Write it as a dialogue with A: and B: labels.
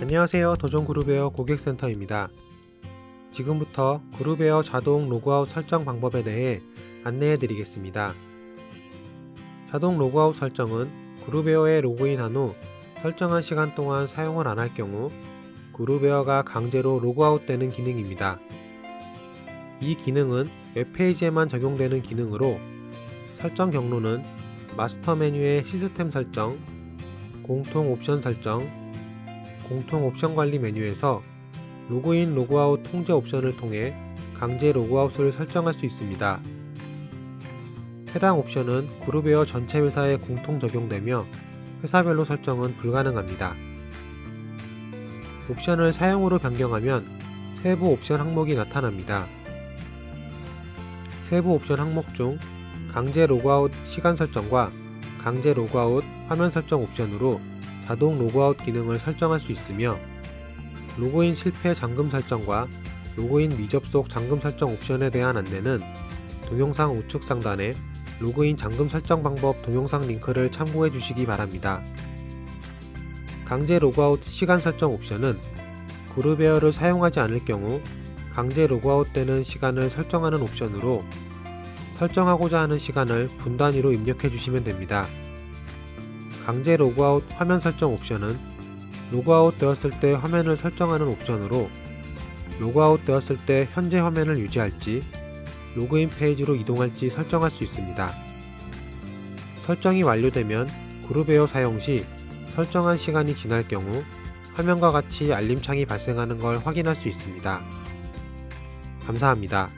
A: 안녕하세요. 도전그룹웨어 고객센터입니다. 지금부터 그룹웨어 자동 로그아웃 설정 방법에 대해 안내해 드리겠습니다. 자동 로그아웃 설정은 그룹웨어에 로그인한 후 설정한 시간 동안 사용을 안 할 경우 그룹웨어가 강제로 로그아웃 되는 기능입니다. 이 기능은 웹페이지에만 적용되는 기능으로 설정 경로는 마스터 메뉴의 시스템 설정, 공통 옵션 설정, 공통 옵션 관리 메뉴에서 로그인 로그아웃 통제 옵션을 통해 강제 로그아웃을 설정할 수 있습니다. 해당 옵션은 그룹웨어 전체 회사에 공통 적용되며 회사별로 설정은 불가능합니다. 옵션을 사용으로 변경하면 세부 옵션 항목이 나타납니다. 세부 옵션 항목 중 강제 로그아웃 시간 설정과 강제 로그아웃 화면 설정 옵션으로 자동 로그아웃 기능을 설정할 수 있으며 로그인 실패 잠금 설정과 로그인 미접 속 잠금 설정 옵션에 대한 안내는 동영상 우측 상단에 로그인 잠금 설정 방법 동영상 링크를 참고해 주시기 바랍니다. 강제 로그아웃 시간 설정 옵션은 그룹웨어를 사용하지 않을 경우 강제 로그아웃 되는 시간을 설정하는 옵션으로 설정하고자 하는 시간을 분 단위로 입력해 주시면 됩니다. 강제 로그아웃 화면 설정 옵션은 로그아웃 되었을 때 화면을 설정하는 옵션으로 로그아웃 되었을 때 현재 화면을 유지할지 로그인 페이지로 이동할지 설정할 수 있습니다. 설정이 완료되면 그룹웨어 사용 시 설정한 시간이 지날 경우 화면과 같이 알림창이 발생하는 걸 확인할 수 있습니다. 감사합니다.